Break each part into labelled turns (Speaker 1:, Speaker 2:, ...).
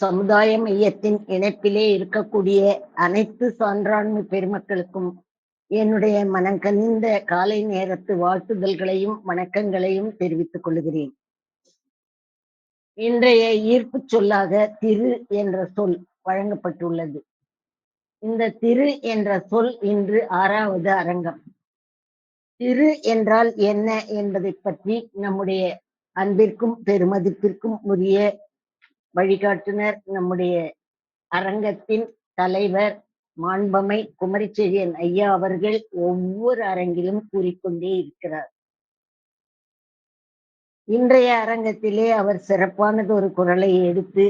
Speaker 1: சமுதாய மையத்தின் இணைப்பிலே இருக்கக்கூடிய அனைத்து சான்றாண்மை பெருமக்களுக்கும் என்னுடைய மனங்கனிந்த காலை நேரத்து வாழ்த்துதல்களையும் வணக்கங்களையும் தெரிவித்துக் கொள்கிறேன். இன்றைய ஈர்ப்புச் சொல்லாக திரு என்ற சொல் வழங்கப்பட்டுள்ளது. இந்த திரு என்ற சொல் இன்று ஆறாவது அரங்கம். திரு என்றால் என்ன என்பதை பற்றி நம்முடைய அன்பிற்கும் பெருமதிப்பிற்கும் உரிய வழிகாட்டுனர். நம்முடைய அரங்கத்தின் தலைவர் மாண்பமை குமரிச்செழியன் ஐயா அவர்கள் ஒவ்வொரு அரங்கிலும் கூறிக்கொண்டே இருக்கிறார். இன்றைய அரங்கத்திலே அவர் சிறப்பானது ஒரு குரலை எடுத்து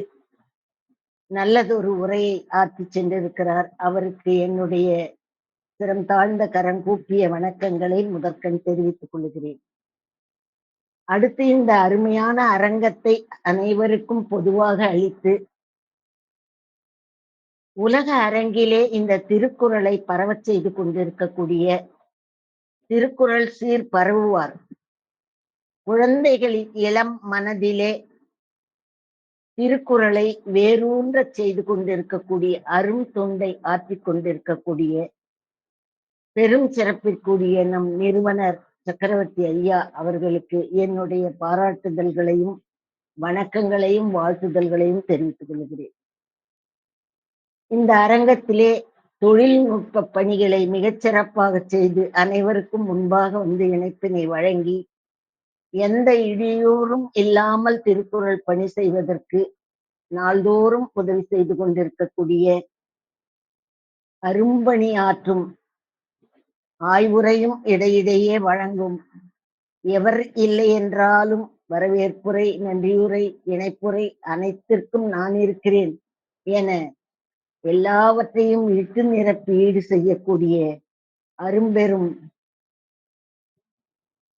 Speaker 1: நல்லதொரு உரையை ஆற்றி சென்றிருக்கிறார். அவருக்கு என்னுடைய சிரம் தாழ்ந்த கரம் கூப்பிய வணக்கங்களை முதற்கண் தெரிவித்துக் கொள்கிறேன். அடுத்து இந்த அருமையான அரங்கத்தை அனைவருக்கும் பொதுவாக அளித்து உலக அரங்கிலே இந்த திருக்குறளை பரவச் செய்து கொண்டிருக்கக்கூடிய திருக்குறள் சீர் பரவுவார். குழந்தைகளின் இளம் மனதிலே திருக்குறளை வேரூன்ற செய்து கொண்டிருக்கக்கூடிய அரும் தொண்டை ஆற்றிக் கொண்டிருக்கக்கூடிய பெரும் சிறப்பிற்குரிய நம் நிறுவனர் சக்கரவர்த்தி ஐயா அவர்களுக்கு என்னுடைய பாராட்டுதல்களையும் வணக்கங்களையும் வாழ்த்துதல்களையும் தெரிவித்துக் கொள்கிறேன். இந்த அரங்கத்திலே தொழில்நுட்ப பணிகளை மிகச்சிறப்பாக செய்து அனைவருக்கும் முன்பாக வந்து இணைப்பினை வழங்கி எந்த இடையூறும் இல்லாமல் திருக்குறள் பணி செய்வதற்கு நாள்தோறும் உதவி செய்து கொண்டிருக்கக்கூடிய அரும்பணி ஆற்றும் ஆய்வுரையும் இடையிடையே வழங்கும். எவர் இல்லை என்றாலும் வரவேற்புரை நன்றியுரை இணைப்புரை அனைத்திற்கும் நான் இருக்கிறேன் என எல்லாவற்றையும் இட்டு நிரப்பி ஈடு செய்யக்கூடிய அரும்பெரும்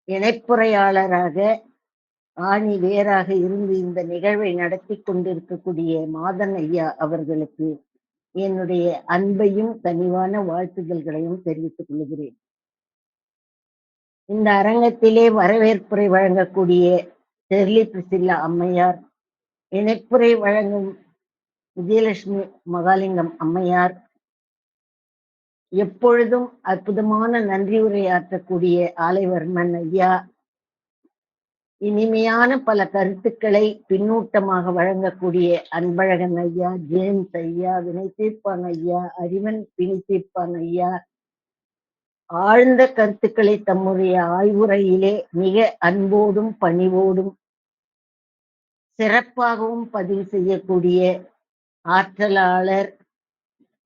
Speaker 1: இணைப்புரையாளராக ஆணி வேறாக இருந்து இந்த நிகழ்வை நடத்தி கொண்டிருக்கக்கூடிய மாதன் ஐயா அவர்களுக்கு என்னுடைய அன்பையும் கனிவான வாழ்த்துதல்களையும் தெரிவித்துக் கொள்கிறேன். இந்த அரங்கத்திலே வரவேற்புரை வழங்கக்கூடிய தெர்லி பிரிசில்லா அம்மையார் இணைப்புரை வழங்கும் விஜயலட்சுமி மகாலிங்கம் அம்மையார் எப்பொழுதும் அற்புதமான நன்றி உரையாற்றக்கூடிய ஆலைவர்மன் ஐயா இனிமையான பல கருத்துக்களை பின்னூட்டமாக வழங்கக்கூடிய அன்பழகன் ஐயா ஜேம்ஸ் ஐயா வினை தீர்ப்பான் ஐயா அறிவன் பிணி தீர்ப்பான் ஐயா. ஆழ்ந்த கருத்துக்களை தம்முடைய ஆய்வுரையிலே மிக அன்போடும் பணிவோடும் சிறப்பாகவும் பதிவு செய்யக்கூடிய ஆற்றலாளர்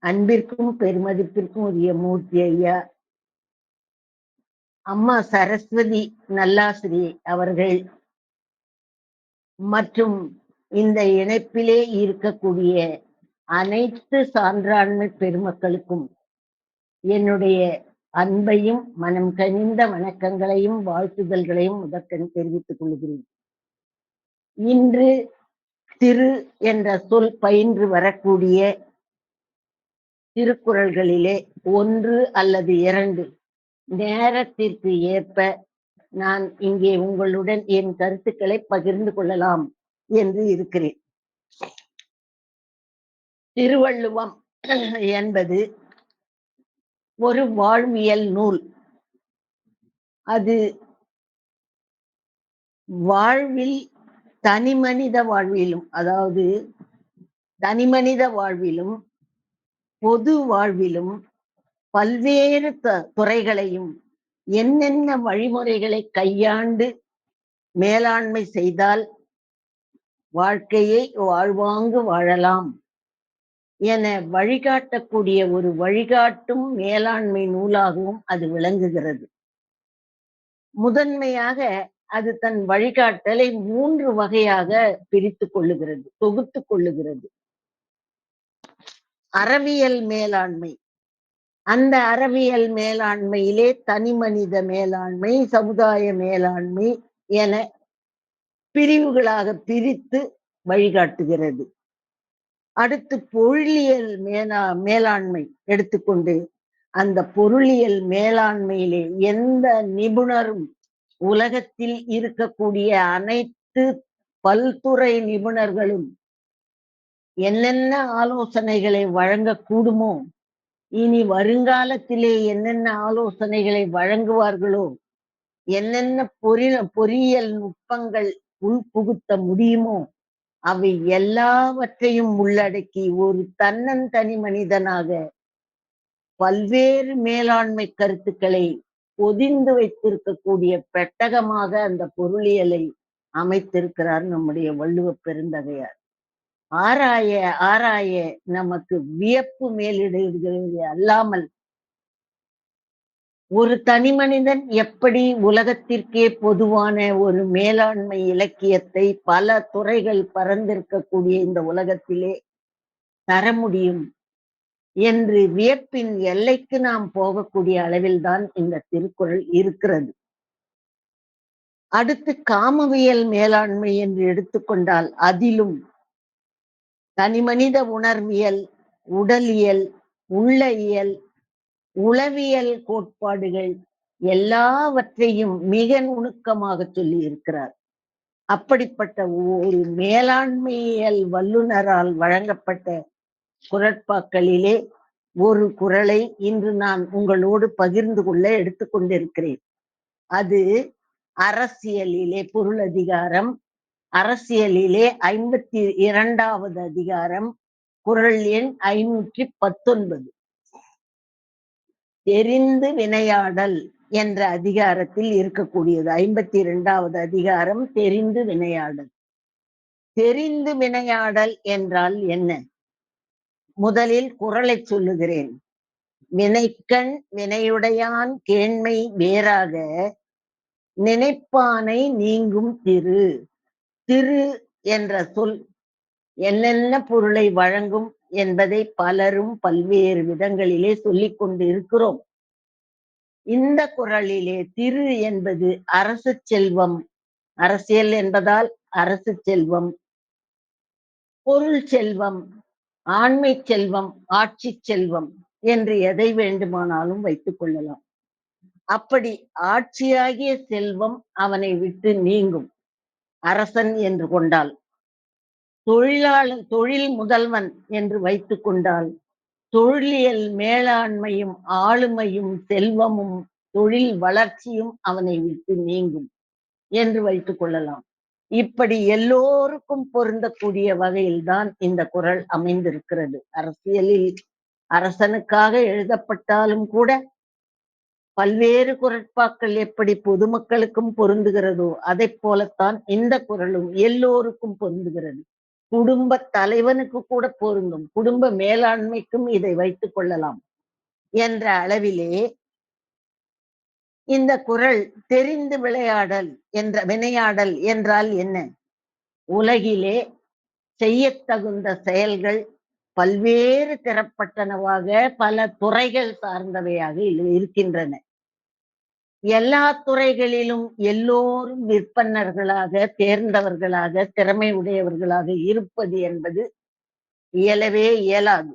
Speaker 1: அன்பிற்கும் பெருமதிப்பிற்கும் உரிய மூர்த்தி ஐயா. அம்மா சரஸ்வதி நல்லாசிரி அவர்கள் மற்றும் இந்த இணைப்பிலே இருக்கக்கூடிய அனைத்து சான்றாண்மை பெருமக்களுக்கும் என்னுடைய அன்பையும் மனம் கனிந்த வணக்கங்களையும் வாழ்த்துதல்களையும் முதற்கண் தெரிவித்துக் கொள்கிறேன். இன்று திரு என்ற சொல் பயின்று வரக்கூடிய திருக்குறள்களிலே ஒன்று அல்லது இரண்டு நேரத்திற்கு ஏற்ப நான் இங்கே உங்களுடன் என் கருத்துக்களை பகிர்ந்து கொள்ளலாம் என்று இருக்கிறேன். திருவள்ளுவம் என்பது ஒரு வாழ்வியல் நூல். அது வாழ்வில் தனி மனித வாழ்விலும் அதாவது தனிமனித வாழ்விலும் பொது வாழ்விலும் பல்வேறு துறைகளையும் என்னென்ன வழிமுறைகளை கையாண்டு மேலாண்மை செய்தால் வாழ்க்கையை வாழ்வாங்கு வாழலாம் என வழிகாட்டக்கூடிய ஒரு வழிகாட்டும் மேலாண்மை நூலாகவும் அது விளங்குகிறது. முதன்மையாக அது தன் வழிகாட்டலை மூன்று வகையாக பிரித்து கொள்ளுகிறது தொகுத்து கொள்ளுகிறது. அறவியல் மேலாண்மை அந்த அறவியல் மேலாண்மையிலே தனி மனித மேலாண்மை சமுதாய மேலாண்மை என பிரிவுகளாக பிரித்து வழிகாட்டுகிறது. அடுத்து பொருளியல் மேலா மேலாண்மை எடுத்துக்கொண்டு அந்த பொருளியல் மேலாண்மையிலே எந்த நிபுணரும் உலகத்தில் இருக்கக்கூடிய அனைத்து பல்துறை நிபுணர்களும் என்னென்ன ஆலோசனைகளை வழங்கக்கூடுமோ இனி வருங்காலத்திலே என்னென்ன ஆலோசனைகளை வழங்குவார்களோ என்னென்ன பொறி பொறியியல் நுட்பங்கள் உள்புகுத்த முடியுமோ அவை எல்லாவற்றையும் உள்ளடக்கி ஒரு தன்னந்தனி மனிதனாக பல்வேறு மேலாண்மை கருத்துக்களை பொதிந்து வைத்திருக்கக்கூடிய பெட்டகமாக அந்த பொருளியலை அமைத்திருக்கிறார் நம்முடைய வள்ளுவ பெருந்தகையார். ஆராய ஆராய நமக்கு வியப்பு மேலிடுகிறது அல்லாமல். ஒரு தனி மனிதன் எப்படி உலகத்திற்கே பொதுவான ஒரு மேலாண்மை இலக்கியத்தை பல துறைகள் பறந்திருக்கக்கூடிய இந்த உலகத்திலே தர முடியும் என்று வியப்பின் எல்லைக்கு நாம் போகக்கூடிய அளவில்தான் இந்த திருக்குறள் இருக்கிறது. அடுத்து காமவியல் மேலாண்மை என்று எடுத்துக்கொண்டால் அதிலும் தனிமனித உணர்வியல் உடலியல் உள்ள இயல் உளவியல் கோட்பாடுகள் எல்லாவற்றையும் மிக நுணுக்கமாக சொல்லி இருக்கிறார் அப்படிப்பட்ட ஒரு மேலாண்மையியல் வல்லுநரால் வழங்கப்பட்ட குரட்பாக்களிலே ஒரு குரலை இன்று நான் உங்களோடு பகிர்ந்து கொள்ள எடுத்துக்கொண்டிருக்கிறேன் அது அரசியலிலே பொருள் அதிகாரம் அரசியலிலே ஐம்பத்தி இரண்டாவது அதிகாரம் குரல் எண் ஐநூற்றி பத்தொன்பது. தெரிந்து வினையாடல் என்ற அதிகாரத்தில் இருக்கக்கூடியது. ஐம்பத்தி இரண்டாவது அதிகாரம் தெரிந்து வினையாடல். தெரிந்து வினையாடல் என்றால் என்ன? முதலில் குரலை சொல்லுகிறேன். வினைக்கண் வினையுடையான் கேண்மை வேறாக நினைப்பானை நீங்கும் திரு. திரு என்ற சொல் என்னென்ன பொருளை வழங்கும் என்பதை பலரும் பல்வேறு விதங்களிலே சொல்லிக் கொண்டு இருக்கிறோம் இந்த குரலிலே திரு என்பது அரசு செல்வம். அரசியல் என்பதால் அரசு செல்வம். பொருள் செல்வம் ஆண்மை செல்வம் ஆட்சி செல்வம் என்று எதை வேண்டுமானாலும் வைத்துக் கொள்ளலாம். அப்படி ஆட்சியாகிய செல்வம் அவனை விட்டு நீங்கும். அரசன் என்று கொண்டால் தொழிலாளர் தொழில் முதல்வன் என்று வைத்துக் கொண்டால் தொழிலியல் மேலாண்மையும் ஆளுமையும் செல்வமும் தொழில் வளர்ச்சியும் அவனை விட்டு நீங்கும் என்று வைத்துக் கொள்ளலாம். இப்படி எல்லோருக்கும் பொருந்தக்கூடிய வகையில்தான் இந்த குரல் அமைந்திருக்கிறது. அரசியலில் அரசனுக்காக எழுதப்பட்டாலும் கூட பல்வேறு குரட்பாக்கள் எப்படி பொதுமக்களுக்கும் பொருந்துகிறதோ அதை போலத்தான் இந்த குரலும் எல்லோருக்கும் பொருந்துகிறது. குடும்ப தலைவனுக்கு கூட பொருந்தும். குடும்ப மேலாண்மைக்கும் இதை வைத்துக் கொள்ளலாம். என்ற அளவிலே இந்த குரல் தெரிந்து விளையாடல் என்ற வினையாடல் என்றால் என்ன? உலகிலே செய்யத்தகுந்த செயல்கள் பல்வேறு திறப்பட்டனவாக பல துறைகள் சார்ந்தவையாக இருக்கின்றன. எல்லா துறைகளிலும் எல்லோரும் விற்பனர்களாக தேர்ந்தவர்களாக திறமை உடையவர்களாக இருப்பது என்பது இயலவே இயலாது.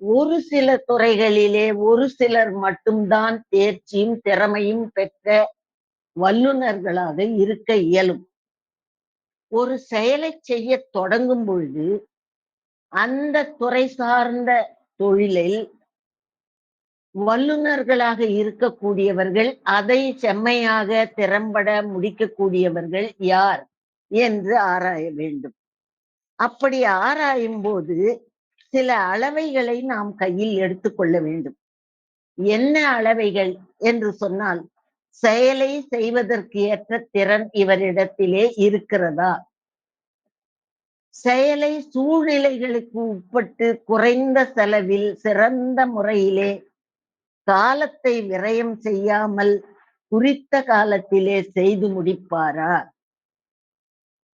Speaker 1: ஒரு சில துறைகளிலே ஒரு சிலர் மட்டும்தான் தேர்ச்சியும் திறமையும் பெற்ற வல்லுநர்களாக இருக்க இயலும். ஒரு செயலை செய்ய தொடங்கும் பொழுது அந்த துறை சார்ந்த தொழிலில் வல்லுநர்களாக இருக்கக்கூடியவர்கள் அதை செம்மையாக திறம்பட முடிக்கக்கூடியவர்கள் யார் என்று ஆராய வேண்டும். அப்படி ஆராயும் போது சில அளவைகளை நாம் கையில் எடுத்துக்கொள்ள வேண்டும். என்ன அளவைகள் என்று சொன்னால் செயலை செய்வதற்கு ஏற்ற திறன் இவரிடத்திலே இருக்கிறதா? செயலை சூழ்நிலைகளுக்கு உட்பட்டு குறைந்த செலவில் சிறந்த முறையிலே காலத்தை விரயம் செய்யாமல் குறித்த காலத்திலே செய்து முடிப்பாரா?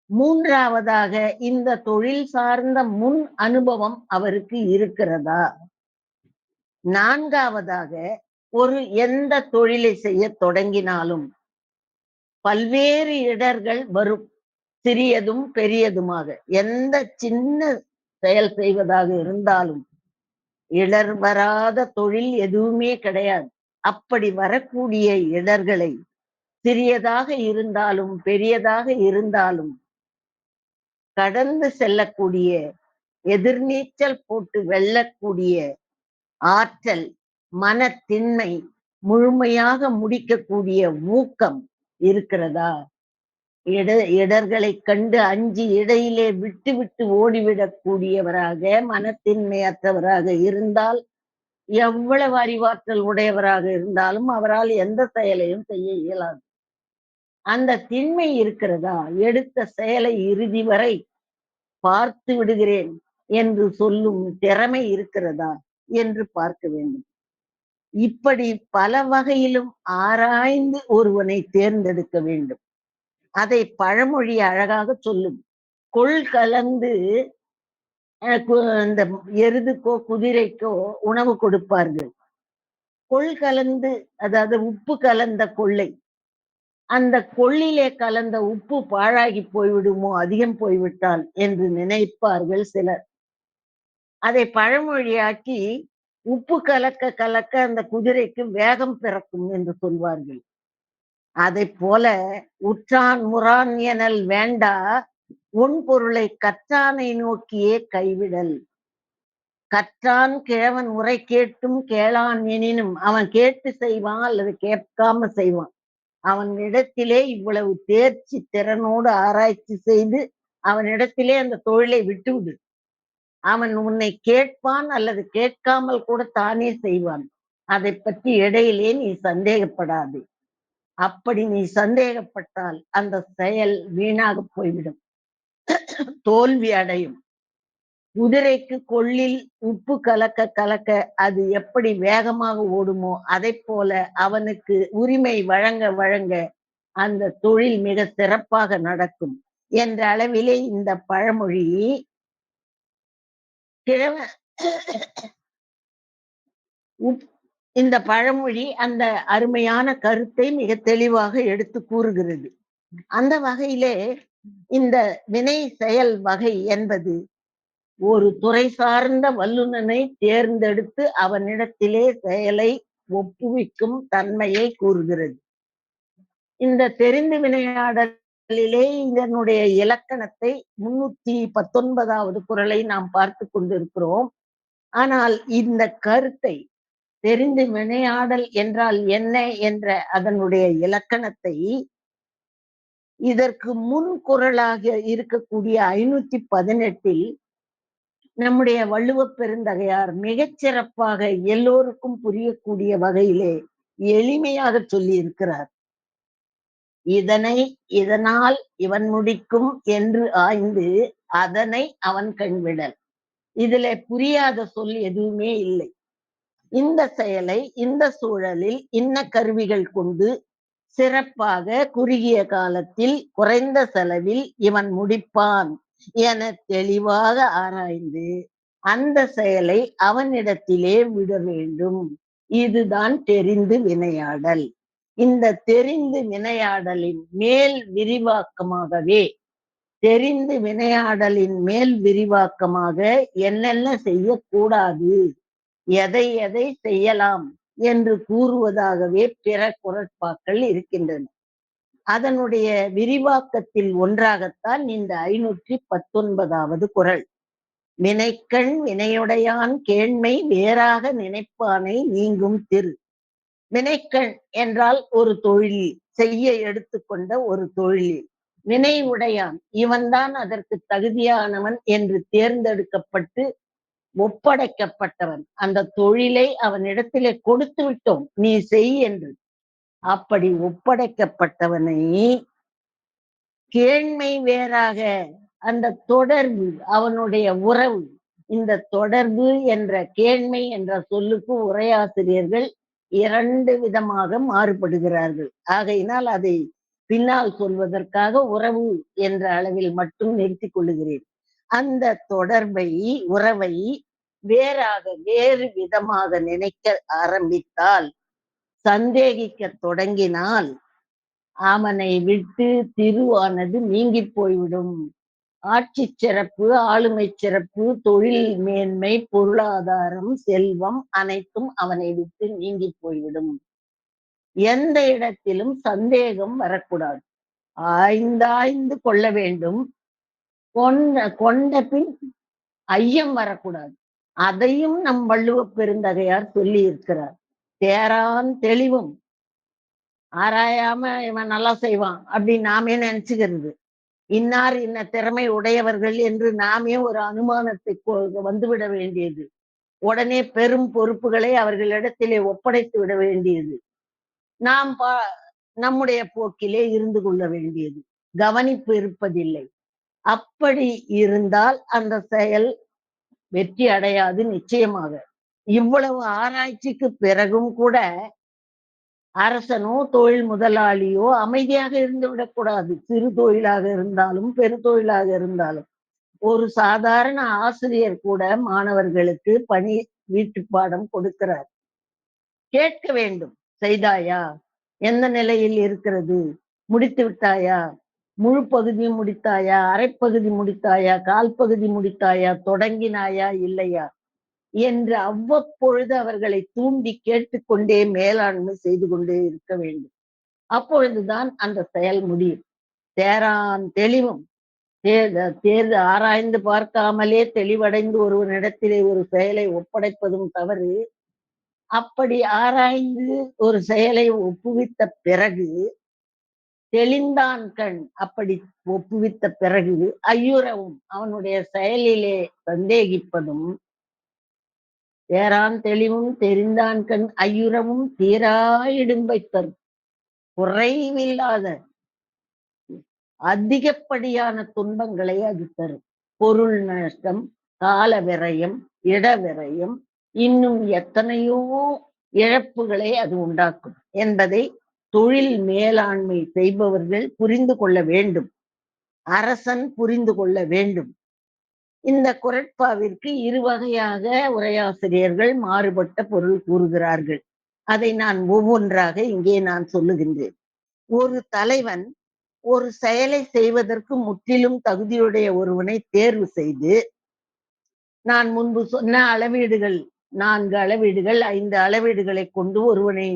Speaker 1: மூன்றாவதாக இந்த தொழில் சார்ந்த முன் அனுபவம் அவருக்கு இருக்கிறதா? நான்காவதாக ஒரு எந்த தொழிலை செய்ய தொடங்கினாலும் பல்வேறு இடர்கள் வரும். சிறியதும் பெரியதுமாக. எந்த சின்ன செயல் செய்வதாக இருந்தாலும் இடர் வராத தொழில் எதுவுமே கிடையாது. அப்படி வரக்கூடிய இடர்களை சிறியதாக இருந்தாலும் பெரியதாக இருந்தாலும் கடந்து செல்லக்கூடிய எதிர்நீச்சல் போட்டு வெல்லக்கூடிய ஆற்றல் மனத்திண்மை முழுமையாக முடிக்கக்கூடிய ஊக்கம் இருக்கிறதா? இட இடர்களை கண்டு அஞ்சு இடையிலே விட்டு விட்டு ஓடிவிடக்கூடியவராக மனத்தின்மையற்றவராக இருந்தால் எவ்வளவு அறிவாற்றல் உடையவராக இருந்தாலும் அவரால் எந்த செயலையும் செய்ய இயலாது. அந்த திண்மை இருக்கிறதா? எடுத்த செயலை இறுதி வரை பார்த்து விடுகிறேன் என்று சொல்லும் திறமை இருக்கிறதா என்று பார்க்க வேண்டும். இப்படி பல வகையிலும் ஆராய்ந்து ஒருவனை தேர்ந்தெடுக்க வேண்டும். அதை பழமொழி அழகாக சொல்லும். கொள் கலந்து இந்த எருதுக்கோ குதிரைக்கோ உணவு கொடுப்பார்கள். கொள் கலந்து அதாவது உப்பு கலந்த கொள்ளை. அந்த கொள்ளிலே கலந்த உப்பு பாழாகி போய்விடுமோ அதிகம் போய்விட்டால் என்று நினைப்பார்கள் சிலர். அதை பழமொழியாக்கி உப்பு கலக்க கலக்க அந்த குதிரைக்கு வேகம் பிறக்கும் என்று சொல்வார்கள். அதை போல உற்றான் முரான் எனல் வேண்டா உன் பொருளை கற்றானை நோக்கியே கைவிடல். கற்றான் கிழவன் உரை கேட்டும் கேளான் எனினும் அவன் கேட்டு செய்வான் அல்லது கேட்காம செய்வான். அவன் இடத்திலே இவ்வளவு தேர்ச்சி திறனோடு ஆராய்ச்சி செய்து அவனிடத்திலே அந்த தொழிலை விட்டுவிடு. அவன் உன்னை கேட்பான் அல்லது கேட்காமல் கூட தானே செய்வான். அதை பற்றி இடையிலே நீ சந்தேகப்படாதே. அப்படி நீ சந்தேகப்பட்டால் அந்த செயல் வீணாக போய்விடும். தோல்வி அடையும். குதிரைக்கு கொள்ளில் உப்பு கலக்க கலக்க அது எப்படி வேகமாக ஓடுமோ அதை போல அவனுக்கு உரிமை வழங்க வழங்க அந்த தொழில் மிக சிறப்பாக நடக்கும் என்ற அளவிலே இந்த பழமொழி கிழவ உப் இந்த பழமொழி அந்த அருமையான கருத்தை மிக தெளிவாக எடுத்து கூறுகிறது. அந்த வகையிலே இந்த வினை செயல் வகை என்பது ஒரு துறை சார்ந்த வல்லுநனை தேர்ந்தெடுத்து அவனிடத்திலே செயலை ஒப்புவிக்கும் தன்மையை கூறுகிறது. இந்த தெரிந்து வினையாடலிலே இதனுடைய இலக்கணத்தை முன்னூத்தி பத்தொன்பதாவது குரலை நாம் பார்த்து கொண்டிருக்கிறோம். ஆனால் இந்த கருத்தை தெரிந்து வினையாடல் என்றால் என்ன என்ற அதனுடைய இலக்கணத்தை இதற்கு முன் குரலாக இருக்கக்கூடிய ஐநூத்தி பதினெட்டில் நம்முடைய வள்ளுவ பெருந்தகையார் மிகச் சிறப்பாக எல்லோருக்கும் புரியக்கூடிய வகையிலே எளிமையாக சொல்லி இருக்கிறார் இதனை இதனால் இவன் முடிக்கும் என்று ஆய்ந்து அதனை அவன் கண்விடல் இதுல புரியாத சொல் எதுவுமே இல்லை. இந்த செயலை இந்த சூழலில் இன்ன கருவிகள் கொண்டு சிறப்பாக குறுகிய காலத்தில் குறைந்த செலவில் இவன் முடிப்பான் என தெளிவாக ஆராய்ந்து அந்த செயலை அவனிடத்திலே விட வேண்டும். இதுதான் தெரிந்து வினையாடல். இந்த தெரிந்து வினையாடலின் மேல் விரிவாக்கமாகவே தெரிந்து வினையாடலின் மேல் விரிவாக்கமாக என்னென்ன செய்யக்கூடாது? எதை எதை செய்யலாம் என்று கூறுவதாகவே பிற குரட்பாக்கள் இருக்கின்றன. அதனுடைய விரிவாக்கத்தில் ஒன்றாகத்தான் இந்த ஐநூற்றி பத்தொன்பதாவது குரல். வினைக்கண் வினையுடையான் கேண்மை வேறாக நினைப்பானை நீங்கும் திரு. வினைக்கண் என்றால் ஒரு தொழில் செய்ய எடுத்துக்கொண்ட ஒரு தொழிலில் வினை உடையான் இவன்தான் அதற்கு தகுதியானவன் என்று தேர்ந்தெடுக்கப்பட்டு ஒப்படைக்கப்பட்டவன். அந்த தொழிலை அவனிடத்திலே கொடுத்து விட்டோம். நீ செய் என்று. அப்படி ஒப்படைக்கப்பட்டவனை கேண்மை வேறாக அந்த தொடர்பு அவனுடைய உறவு இந்த தொடர்பு என்ற கேழ்மை என்ற சொல்லுக்கு உரையாசிரியர்கள் இரண்டு விதமாக மாறுபடுகிறார்கள். ஆகையினால் அதை பின்னால் சொல்வதற்காக உறவு என்ற அளவில் மட்டும் நிறுத்திக் கொள்ளுகிறேன். அந்த தொடர்பை உறவை வேறாக வேறு விதமாக நினைக்க ஆரம்பித்தால் சந்தேகிக்க தொடங்கினால் அவனை விட்டு திருவானது நீங்கி போய்விடும். ஆட்சி சிறப்பு ஆளுமை சிறப்பு தொழில் மேன்மை பொருளாதாரம் செல்வம் அனைத்தும் அவனை விட்டு நீங்கி போய்விடும். எந்த இடத்திலும் சந்தேகம் வரக்கூடாது. ஆய்ந்தாய்ந்து கொள்ள வேண்டும். கொண்ட கொண்ட பின் ஐயம் வரக்கூடாது. அதையும் நம் வள்ளுவ பெருந்தகையார் சொல்லி இருக்கிறார் தேரான் தெளிவும். ஆராயாம இவன் நல்லா செய்வான் அப்படின்னு நாமே நினைச்சுக்கிறது. இன்னார் இன்ன திறமை உடையவர்கள் என்று நாமே ஒரு அனுமானத்தை கொ- வந்துவிட வேண்டியது. உடனே பெரும் பொறுப்புகளை அவர்களிடத்திலே ஒப்படைத்து விட வேண்டியது. நாம் பா- நம்முடைய போக்கிலே இருந்து கொள்ள வேண்டியது. கவனிப்பு இருப்பதில்லை. அப்படி இருந்தால் அந்த செயல் வெற்றி அடையாது நிச்சயமாக. இவ்வளவு ஆராய்ச்சிக்கு பிறகும் கூட அரசனோ தொழில் முதலாளியோ அமைதியாக இருந்து விடக்கூடாது. சிறு தொழிலாக இருந்தாலும் பெரு தொழிலாக இருந்தாலும். ஒரு சாதாரண ஆசிரியர் கூட மாணவர்களுக்கு பணி வீட்டு பாடம் கொடுக்கிறார். கேட்க வேண்டும். செய்தாயா? எந்த நிலையில் இருக்கிறது? முடித்து விட்டாயா? முழு பகுதி முடித்தாயா? அரைப்பகுதி முடித்தாயா? கால் பகுதி முடித்தாயா? தொடங்கினாயா? இல்லையா? என்று அவ்வப்பொழுது அவர்களை தூண்டி கேட்டுக்கொண்டே மேலாண்மை செய்து கொண்டே இருக்க வேண்டும். அப்பொழுதுதான் அந்த செயல் முடியும். தேரான் தெளிவும். தேர்ந்து ஆராய்ந்து பார்க்காமலே தெளிவடைந்து ஒருவனிடத்திலே ஒரு செயலை ஒப்படைப்பதும் தவறு. அப்படி ஆராய்ந்து ஒரு செயலை ஒப்புவித்த பிறகு தெளிந்தான் கண். அப்படி ஒப்புவித்த பிறகு ஐயுறவும் அவனுடைய செயலிலே சந்தேகிப்பதும் தேரான் தெளிவும் தெரிந்தான் கண். ஐயுறவும் தீராயிடும்பை தரும் குறைவில்லாத அதிகப்படியான துன்பங்களை அது தரும். பொருள் நஷ்டம் கால விரயம் இட விரயம் இன்னும் எத்தனையோ இழப்புகளை அது உண்டாக்கும் என்பதை தொழில் மேலாண்மை செய்பவர்கள் புரிந்து கொள்ள வேண்டும். அரசன் புரிந்து கொள்ள வேண்டும். இந்த குரட்பாவிற்கு இரு வகையாக உரையாசிரியர்கள் மாறுபட்ட பொருள் கூறுகிறார்கள். அதை நான் ஒவ்வொன்றாக இங்கே நான் சொல்லுகின்றேன். ஒரு தலைவன் ஒரு செயலை செய்வதற்கு முற்றிலும் தகுதியுடைய ஒருவனை தேர்வு செய்து நான் முன்பு சொன்ன அளவீடுகள் நான்கு அளவீடுகள் ஐந்து அளவீடுகளை கொண்டு ஒருவனை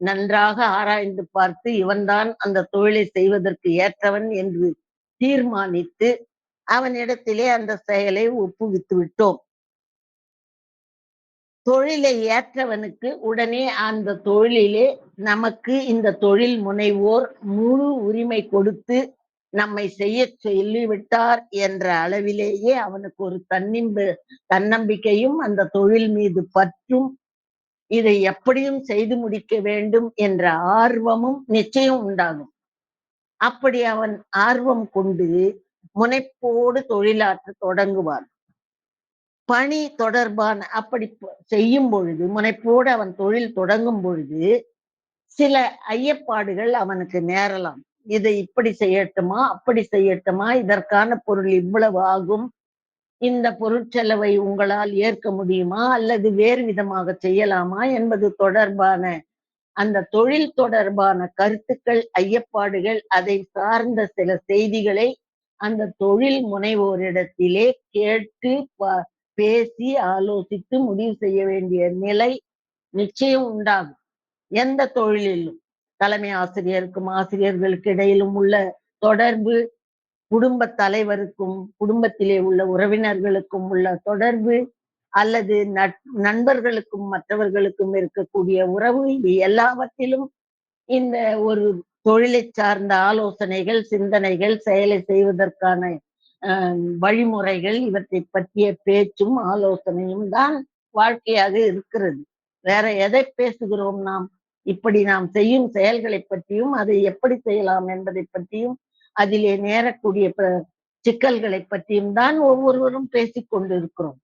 Speaker 1: நன்றாக ஆராய்ந்து பார்த்து இவன்தான் அந்த தொழிலை செய்வதற்கு ஏற்றவன் என்று தீர்மானித்து அவனிடத்திலே அந்த செயலை ஒப்புவித்து விட்டோம். தொழிலை ஏற்றவனுக்கு உடனே அந்த தொழிலிலே நமக்கு இந்த தொழில் முனைவோர் முழு உரிமை கொடுத்து நம்மை செய்ய சொல்லிவிட்டார் என்ற அளவிலேயே அவனுக்கு ஒரு தன்னிம்பு தன்னம்பிக்கையும் அந்த தொழில் மீது பற்றும் இதை எப்படியும் செய்து முடிக்க வேண்டும் என்ற ஆர்வமும் நிச்சயம் உண்டாகும். அப்படி அவன் ஆர்வம் கொண்டு முனைப்போடு தொழிலாற்ற தொடங்குவான். பணி தொடர்பான அப்படி செய்யும் பொழுது முனைப்போடு அவன் தொழில் தொடங்கும் பொழுது சில ஐயப்பாடுகள் அவனுக்கு நேரலாம். இதை இப்படி செய்யட்டுமா அப்படி செய்யட்டுமா இதற்கான பொருள் இவ்வளவு ஆகும் இந்த பொருட்செலவை உங்களால் ஏற்க முடியுமா? அல்லது வேறு விதமாக செய்யலாமா? என்பது தொடர்பான அந்த தொழில் தொடர்பான கருத்துக்கள் ஐயப்பாடுகள் அதை சார்ந்த சில செய்திகளை அந்த தொழில் முனைவோரிடத்திலே கேட்டு ப- பேசி ஆலோசித்து முடிவு செய்ய வேண்டிய நிலை நிச்சயம் உண்டாகும். எந்த தொழிலிலும் தலைமை ஆசிரியருக்கும் ஆசிரியர்களுக்கு இடையிலும் உள்ள தொடர்பு குடும்ப தலைவருக்கும் குடும்பத்திலே உள்ள உறவினர்களுக்கும் உள்ள தொடர்பு அல்லது நட்- நண்பர்களுக்கும் மற்றவர்களுக்கும் இருக்கக்கூடிய உறவு இது எல்லாவற்றிலும் இந்த ஒரு தொழிலை சார்ந்த ஆலோசனைகள் சிந்தனைகள் செயலை செய்வதற்கான வழிமுறைகள் இவற்றை பற்றிய பேச்சும் ஆலோசனையும் தான் வாழ்க்கையாக இருக்கிறது. வேற எதை பேசுகிறோம் நாம்? இப்படி நாம் செய்யும் செயல்களை பற்றியும் அதை எப்படி செய்யலாம் என்பதை பற்றியும் அதிலே நேரக்கூடிய ப- சிக்கல்களை பற்றியும் தான் ஒவ்வொருவரும் பேசிக் கொண்டிருக்கிறோம்.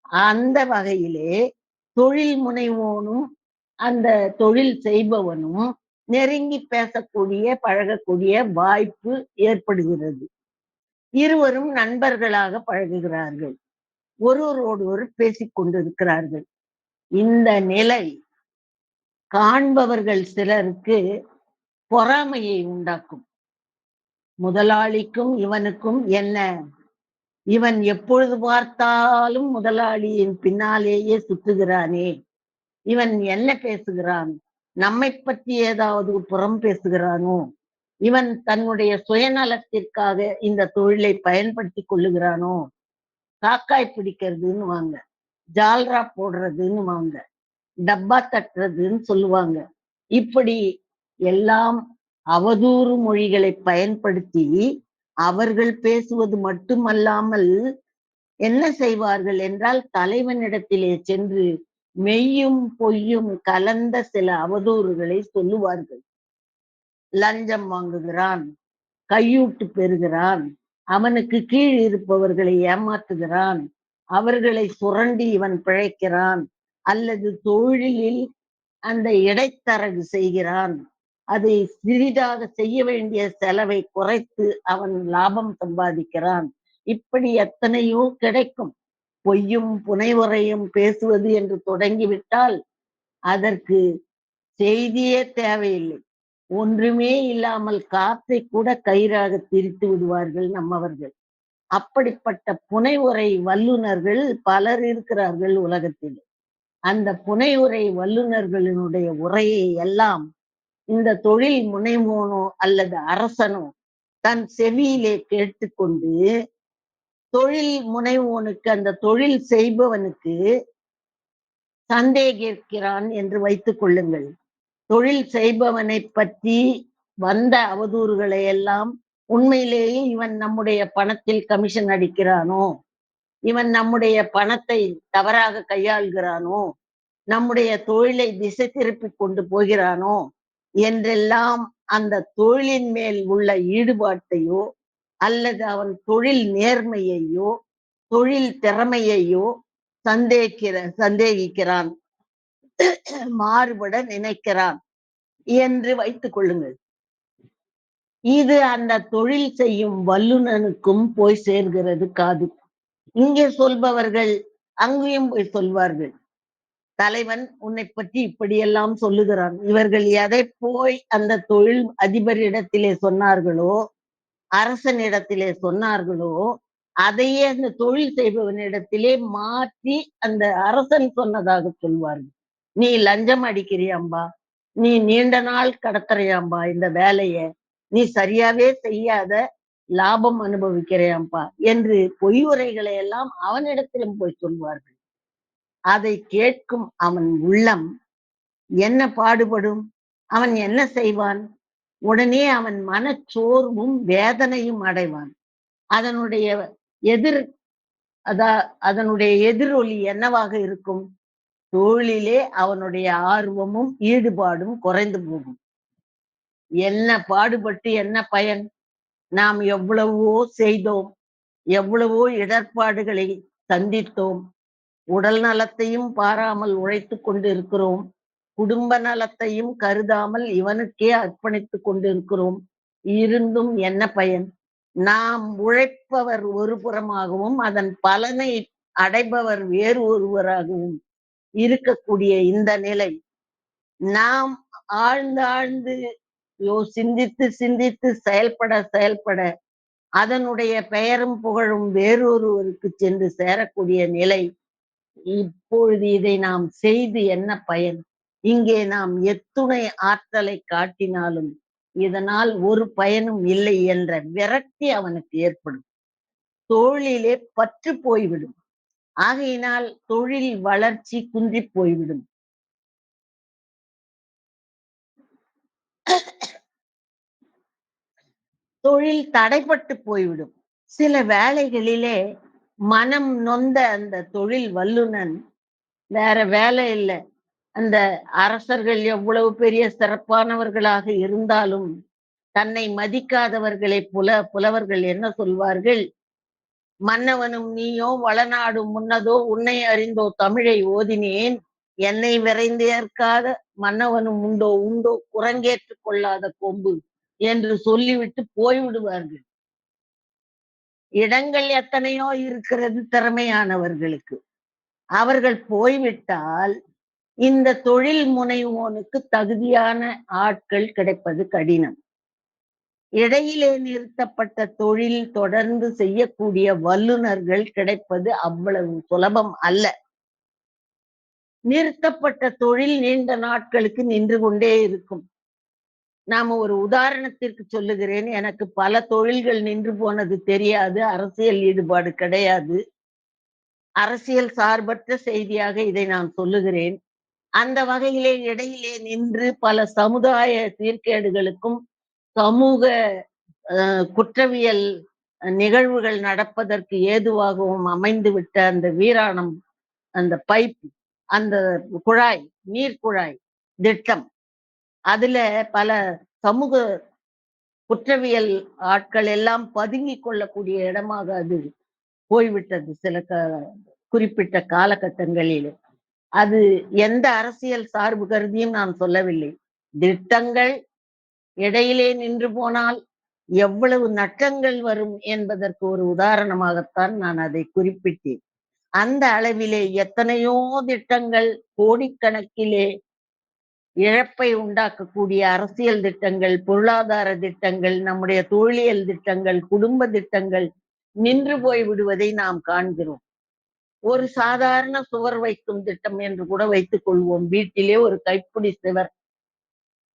Speaker 1: அந்த வகையிலே தொழில் முனைவோனும் அந்த தொழில் செய்பவனும் நெருங்கி பேசக்கூடிய பழகக்கூடிய வாய்ப்பு ஏற்படுகிறது. இருவரும் நண்பர்களாக பழகுகிறார்கள். ஒருவரோடு பேசிக் கொண்டிருக்கிறார்கள். இந்த நிலை காண்பவர்கள் சிலருக்கு பொறாமையை உண்டாக்கும். முதலாளிக்கும் இவனுக்கும் என்ன? இவன் எப்பொழுது பார்த்தாலும் முதலாளியின் பின்னாலேயே சுற்றுகிறானே. இவன் என்ன பேசுகிறான்? நம்மை பற்றி ஏதாவது புறம் பேசுகிறானோ? இவன் தன்னுடைய சுயநலத்திற்காக இந்த தொழிலை பயன்படுத்தி கொள்ளுகிறானோ? காக்காய் பிடிக்கிறதுன்னு வாங்க. ஜால்ரா போடுறதுன்னு வாங்க. டப்பா தட்டுறதுன்னு சொல்லுவாங்க. இப்படி எல்லாம் அவதூறு மொழிகளை பயன்படுத்தி அவர்கள் பேசுவது மட்டுமல்லாமல் என்ன செய்வார்கள் என்றால் தலைவனிடத்திலே சென்று மெய்யும் பொய்யும் கலந்த சில அவதூறுகளை சொல்லுவார்கள். லஞ்சம் வாங்குகிறான் கையூட்டு பெறுகிறான் அவனுக்கு கீழ் இருப்பவர்களை ஏமாற்றுகிறான் அவர்களை சுரண்டி இவன் பிழைக்கிறான் அல்லது தொழிலில் அந்த இடைத்தரகு செய்கிறான். அதை சிறிதாக செய்ய வேண்டிய செலவை குறைத்து அவன் லாபம் சம்பாதிக்கிறான். இப்படி எத்தனையோ கிடைக்கும். பொய்யும் புனைவுரையும் பேசுவது என்று தொடங்கிவிட்டால் அதற்கு செய்தியே தேவையில்லை. ஒன்றுமே இல்லாமல் காத்தை கூட கயிறாக திரித்து விடுவார்கள் நம்மவர்கள். அப்படிப்பட்ட புனைவுரை வல்லுனர்கள் பலர் இருக்கிறார்கள் உலகத்தில். அந்த புனைவுரை வல்லுனர்களினுடைய உரையை எல்லாம் இந்த தொழில் முனைவோனோ அல்லது அரசனோ தன் செவியிலே கேட்டுக்கொண்டு தொழில் முனைவோனுக்கு அந்த தொழில் செய்பவனுக்கு சந்தேகிக்கிறான் என்று வைத்துக் கொள்ளுங்கள். தொழில் செய்பவனை பற்றி வந்த அவதூறுகளை எல்லாம் உண்மையிலேயே இவன் நம்முடைய பணத்தில் கமிஷன் அடிக்கிறானோ? இவன் நம்முடைய பணத்தை தவறாக கையாள்கிறானோ? நம்முடைய தொழிலை திசை திருப்பி கொண்டு போகிறானோ? என்றெல்லாம் அந்த தொழிலின் மேல் உள்ள ஈடுபாட்டையோ அல்லது அவன் தொழில் நேர்மையையோ தொழில் திறமையையோ சந்தேகிக்கிற சந்தேகிக்கிறான். மாறுபட நினைக்கிறான் என்று வைத்துக் கொள்ளுங்கள். இது அந்த தொழில் செய்யும் வல்லுனனுக்கும் போய் சேர்கிறது காது. இங்கே சொல்பவர்கள் அங்கேயும் போய் சொல்வார்கள். தலைவன் உன்னை பற்றி இப்படியெல்லாம் சொல்லுகிறான். இவர்கள் எதை போய் அந்த தொழில் அதிபரிடத்திலே சொன்னார்களோ அரசனிடத்திலே சொன்னார்களோ அதையே அந்த தொழில் செய்பவனிடத்திலே மாற்றி அந்த அரசன் சொன்னதாக சொல்வார்கள். நீ லஞ்சம் அடிக்கிறியாம்பா நீ நீண்ட நாள் கடத்துறையாம்பா இந்த வேலைய. நீ சரியாவே செய்யாத லாபம் அனுபவிக்கிறையாம்பா என்று பொய் உரைகளை எல்லாம் அவனிடத்திலும் போய் சொல்வார்கள். அதை கேட்கும் அவன் உள்ளம் என்ன பாடுபடும்? அவன் என்ன செய்வான்? உடனே அவன் மனச்சோர்வும் வேதனையும் அடைவான். அதனுடைய எதிர் அதா அதனுடைய எதிரொலி என்னவாக இருக்கும்? தொழிலே அவனுடைய ஆர்வமும் ஈடுபாடும் குறைந்து போகும். என்ன பாடுபட்டு என்ன பயன்? நாம் எவ்வளவோ செய்தோம் எவ்வளவோ இடர்பாடுகளை சந்தித்தோம் உடல் நலத்தையும் பாராமல் உழைத்து கொண்டு இருக்கிறோம் குடும்ப நலத்தையும் கருதாமல் இவனுக்கே அர்ப்பணித்துக் கொண்டிருக்கிறோம். இருந்தும் என்ன பயன்? நாம் உழைப்பவர் ஒரு புறமாகவும் அதன் பலனை அடைபவர் வேறு ஒருவராகவும் இருக்கக்கூடிய இந்த நிலை. நாம் ஆழ்ந்து ஆழ்ந்து யோ சிந்தித்து சிந்தித்து செயல்பட செயல்பட அதனுடைய பெயரும் புகழும் வேறொருவருக்கு சென்று சேரக்கூடிய நிலை. இப்பொழுது இதை நாம் செய்து என்ன பயன்? இங்கே நாம் எத்துணை ஆற்றலை காட்டினாலும் இதனால் ஒரு பயனும் இல்லை என்ற விரக்தி அவனுக்கு ஏற்படும். தொழிலே பற்று போய்விடும். ஆகையினால் தொழில் வளர்ச்சி குன்றி போய்விடும். தொழில் தடைப்பட்டு போய்விடும். சில வேலைகளிலே மனம் நொந்த அந்த தொழில் வல்லுனன் வேற வேலை இல்லை. அந்த அரசர்கள் எவ்வளவு பெரிய சிறப்பானவர்களாக இருந்தாலும் தன்னை மதிக்காதவர்களை புல புலவர்கள் என்ன சொல்வார்கள்? மன்னவனும் நீயோ வளநாடும் முன்னதோ உன்னை அறிந்தோ தமிழை ஓதினேன். என்னை விரைந்து ஏற்காத மன்னவனும் உண்டோ உண்டோ குரங்கேற்றுக் கொள்ளாத கொம்பு என்று சொல்லிவிட்டு போய்விடுவார்கள். இடங்கள் எத்தனையோ இருக்கிறது திறமையானவர்களுக்கு. அவர்கள் போய்விட்டால் இந்த தொழில் முனைவோனுக்கு தகுதியான ஆட்கள் கிடைப்பது கடினம். இடையிலே நிறுத்தப்பட்ட தொழில் தொடர்ந்து செய்யக்கூடிய வல்லுநர்கள் கிடைப்பது அவ்வளவு சுலபம் அல்ல. நிறுத்தப்பட்ட தொழில் நீண்ட நாட்களுக்கு நின்று கொண்டே இருக்கும். நாம ஒரு உதாரணத்திற்கு சொல்லுகிறேன். எனக்கு பல தொழில்கள் நின்று போனது தெரியாது. அரசியல் ஈடுபாடு கிடையாது. அரசியல் சார்பற்ற செய்தியாக இதை நான் சொல்லுகிறேன். அந்த வகையிலே இடையிலே நின்று பல சமுதாய சீர்கேடுகளுக்கும், சமூக குற்றவியல் நிகழ்வுகள் நடப்பதற்கு ஏதுவாகவும் அமைந்துவிட்ட அந்த வீராணம், அந்த பைப், அந்த குழாய், நீர்க்குழாய் திட்டம். அதுல பல சமூக குற்றவியல் ஆட்கள் எல்லாம் பதுங்கி கொள்ளக்கூடிய இடமாக அது போய்விட்டது சில க குறிப்பிட்ட காலகட்டங்களில் அது எந்த அரசியல் சார்பு கருதியும் நான் சொல்லவில்லை. திட்டங்கள் இடையிலே நின்று போனால் எவ்வளவு நட்டங்கள் வரும் என்பதற்கு ஒரு உதாரணமாகத்தான் நான் அதை குறிப்பிட்டேன். அந்த அளவிலே எத்தனையோ திட்டங்கள் கோடிக்கணக்கிலே இழப்பை உண்டாக்கக்கூடிய அரசியல் திட்டங்கள், பொருளாதார திட்டங்கள், நம்முடைய தொழிலியல் திட்டங்கள், குடும்ப திட்டங்கள் நின்று போய் விடுவதை நாம் காண்கிறோம். ஒரு சாதாரண சுவர் வைக்கும் திட்டம் என்று கூட வைத்துக் கொள்வோம். வீட்டிலே ஒரு கைப்பிடி சுவர்.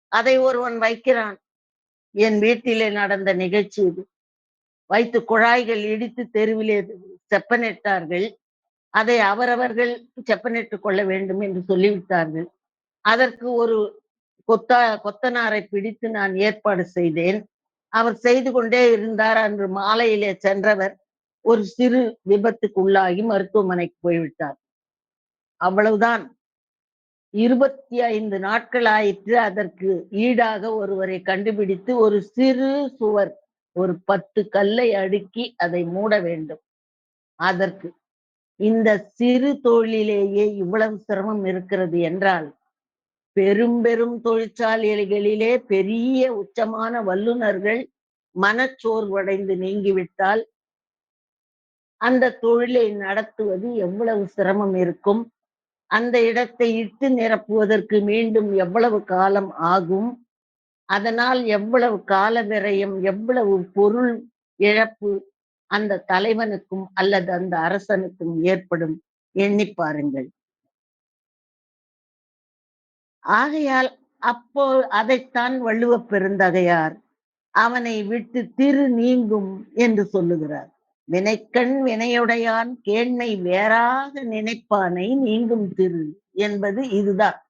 Speaker 1: அதை ஒருவன் வைக்கிறான். என் வீட்டிலே நடந்த நிகழ்ச்சி இது. வைத்து குழாய்கள் இடித்து தெருவிலே செப்பனிட்டார்கள். அதை அவரவர்கள் செப்பனிட்டுக் கொள்ள வேண்டும் என்று சொல்லிவிட்டார்கள். அதற்கு ஒரு கொத்தா கொத்தனாரை பிடித்து நான் ஏற்பாடு செய்தேன். அவர் செய்து கொண்டே இருந்தார். அன்று மாலையிலே சென்றவர் ஒரு சிறு விபத்துக்கு உள்ளாகி மருத்துவமனைக்கு போய்விட்டார். அவ்வளவுதான். 25 நாட்கள் ஆயிற்று. அதற்கு ஈடாக ஒருவரை கண்டுபிடித்து ஒரு சிறு சுவர், ஒரு 10 கல்லை அடுக்கி அதை மூட வேண்டும். அதற்கு இந்த சிறு தொழிலிலேயே இவ்வளவு சிரமம் இருக்கிறது என்றால், பெரும் பெரும் தொழிற்சாலைகளிலே பெரிய உச்சமான வல்லுனர்கள் மனச்சோர்வடைந்து நீங்கிவிட்டால், அந்த தொழிலை நடத்துவது எவ்வளவு சிரமம் இருக்கும்? அந்த இடத்தை இட்டு நிரப்புவதற்கு மீண்டும் எவ்வளவு காலம் ஆகும்? அதனால் எவ்வளவு கால விரயம், எவ்வளவு பொருள் இழப்பு அந்த தலைவனுக்கும் அல்லது அந்த அரசனுக்கும் ஏற்படும் எண்ணிப் பாருங்கள். ஆகையால் அப்போ அதைத்தான் வள்ளுவப் பெருந்தகையார் அவனை விட்டு திரு நீங்கும் என்று சொல்லுகிறார். வினைக்கண் வினையுடையான் கேண்மை வேறாக நினைப்பானை நீங்கும் திரு என்பது இதுதான்.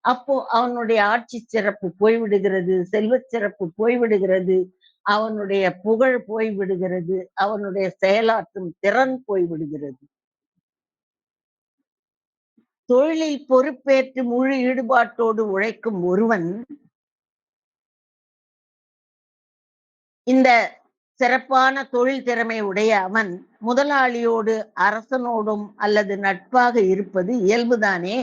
Speaker 1: அப்போ அவனுடைய ஆட்சி சிறப்பு போய்விடுகிறது, செல்வச் சிறப்பு போய்விடுகிறது, அவனுடைய புகழ் போய்விடுகிறது, அவனுடைய செயலாற்றும் திறன் போய்விடுகிறது. தொழிலில் பொறுப்பேற்று முழு ஈடுபாட்டோடு உழைக்கும் ஒருவன் இந்த சிறப்பான தொழில் திறமை உடைய அவன் முதலாளியோடு, அரசனோடும் அல்லது நட்பாக இருப்பது இயல்புதானே.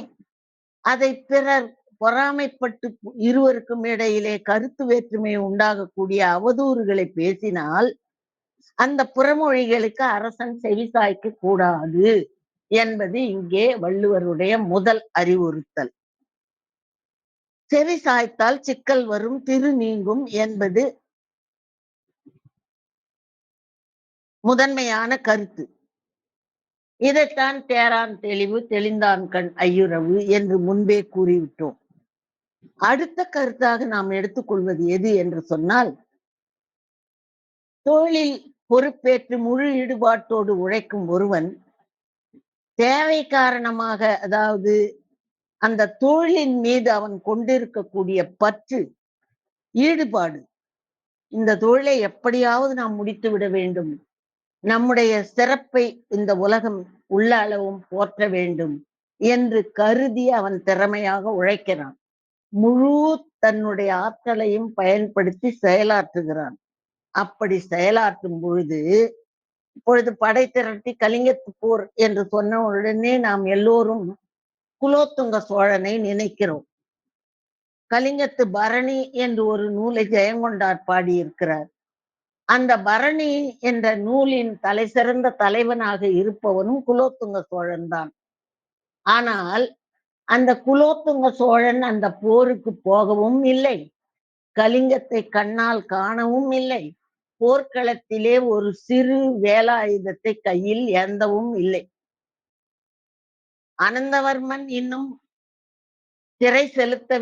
Speaker 1: அதை பிறர் பொறாமைப்பட்டு இருவருக்கும் இடையிலே கருத்து வேற்றுமை உண்டாகக்கூடிய அவதூறுகளை பேசினால், அந்த புறமொழிகளுக்கு அரசன் செவிசாய்க்க கூடாது என்பது இங்கே வள்ளுவருடைய முதல் அறிவுறுத்தல். செவி சாய்த்தால் சிக்கல் வரும், திரு நீங்கும் என்பது முதன்மையான கருத்து. இதைத்தான் தேரான் தெளிவு, தெளிந்தான் கண் ஐயுறவு என்று முன்பே கூறிவிட்டோம். அடுத்த கருத்தாக நாம் எடுத்துக்கொள்வது எது என்று சொன்னால், தொழிலில் பொறுப்பேற்று முழு ஈடுபாட்டோடு உழைக்கும் ஒருவன், தேவை காரணமாக அதாவது அந்த தொழிலின் மீது அவன் கொண்டிருக்கக்கூடிய பற்று, ஈடுபாடு, இந்த தொழிலை எப்படியாவது நாம் முடித்து விட வேண்டும். நம்முடைய சிறப்பை இந்த உலகம் உள்ள அளவும் போற்ற வேண்டும் என்று கருதி அவன் திறமையாக உழைக்கிறான். முழு தன்னுடைய ஆற்றலையும் பயன்படுத்தி செயலாற்றுகிறான். அப்படி செயலாற்றும் பொழுது, இப்பொழுது படை திரட்டி கலிங்கத்து போர் என்று சொன்ன உடனே நாம் எல்லோரும் குலோத்துங்க சோழனை நினைக்கிறோம். கலிங்கத்து பரணி என்று ஒரு நூலை ஜெயங்கொண்டார் பாடியிருக்கிறார். அந்த பரணி என்ற நூலின் தலை சிறந்த தலைவனாக இருப்பவனும் குலோத்துங்க சோழன் தான். ஆனால், அந்த குலோத்துங்க சோழன் அந்த போருக்கு போகவும் இல்லை. கலிங்கத்தை கண்ணால் காணவும் இல்லை. போர்க்களத்திலே ஒரு சிறு வேலாயுதத்தை கையில் ஏந்தவும் இல்லை. அனந்தவர்மன் இன்னும் திரை செலுத்த